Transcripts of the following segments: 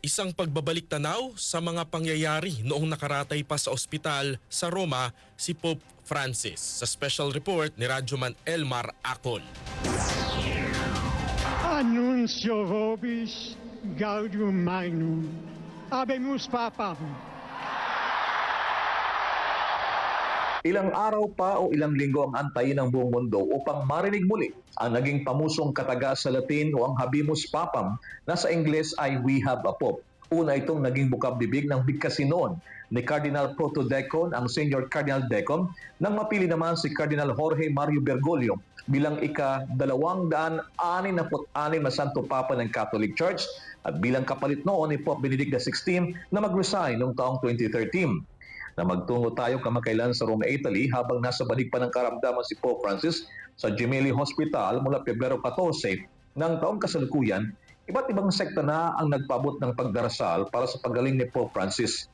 Isang pagbabalik tanaw sa mga pangyayari noong nakaratay pa sa ospital sa Roma si Pope Francis. Sa special report ni Radyoman Elmar Acol. Annuncio vobis gaudium magnum. Habemus papam. Ilang araw pa o ilang linggo ang antayin ng buong mundo upang marinig muli ang naging pamusong kataga sa Latin o ang Habemus Papam na sa Ingles ay We Have a Pope. Una itong naging bukab-bibig ng bigkasin noon ni Cardinal Protodecon, ang Senior Cardinal Decon, nang mapili naman si Cardinal Jorge Mario Bergoglio bilang ika-266 na Santo Papa ng Catholic Church at bilang kapalit noon ni Pope Benedict XVI na mag-resign noong taong 2013 na magtungo tayo kamakailan sa Rome, Italy habang nasa banig pa ng karamdaman si Pope Francis sa Gemelli Hospital mula Pebrero 14 ng taong kasalukuyan, iba't ibang sekta na ang nagpabot ng pagdarasal para sa paggaling ni Pope Francis.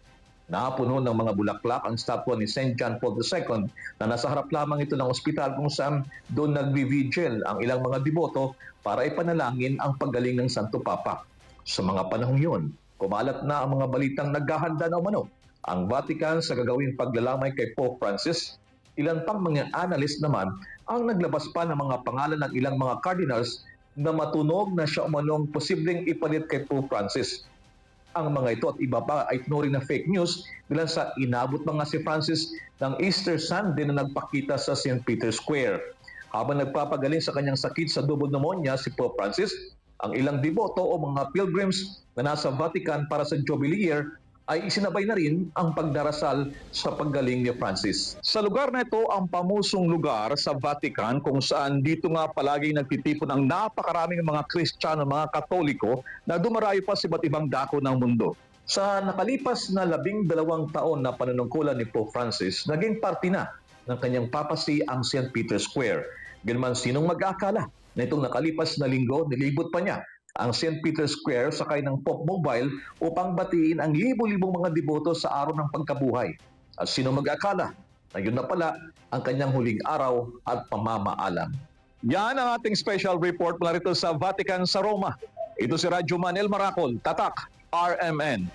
Napuno ng mga bulaklak ang statwa ni St. John Paul II na nasa harap lamang ito ng ospital kung saan doon nagvi-vigil ang ilang mga deboto para ipanalangin ang paggaling ng Santo Papa. Sa mga panahong yun, kumalat na ang mga balitang naghahanda na umano ang Vatican sa gagawing paglalamay kay Pope Francis. Ilan pang mga analyst naman ang naglabas pa ng mga pangalan ng ilang mga cardinals na matunog na siya umanong posibleng ipalit kay Pope Francis. Ang mga ito at iba pa ay tinuring na fake news dahil sa inabot mga si Francis ng Easter Sunday na nagpakita sa St. Peter's Square. Habang nagpapagaling sa kanyang sakit sa double pneumonia si Pope Francis, ang ilang deboto o mga pilgrims na nasa Vatican para sa Jubilee year ay isinabay na rin ang pagdarasal sa paggaling ni Francis. Sa lugar na ito ang pamusong lugar sa Vatican kung saan dito nga palaging nagtitipon ang napakaraming mga Kristiyano, mga Katoliko na dumarayo pa sa iba't ibang dako ng mundo. Sa nakalipas na labing dalawang taon na panunungkulan ni Pope Francis, naging parte na ng kanyang papasi ang St. Peter's Square. Ganman sinong mag-aakala na itong nakalipas na linggo nilibot pa niya ang St. Peter's Square sakay ng Pop Mobile upang batiin ang libo-libong mga deboto sa araw ng pagkabuhay. At sino mag-akala na yun na pala ang kanyang huling araw at pamamaalam. Yan ang ating special report mula rito sa Vatican sa Roma. Ito si Radyo Manel Maracol, Tatak, RMN.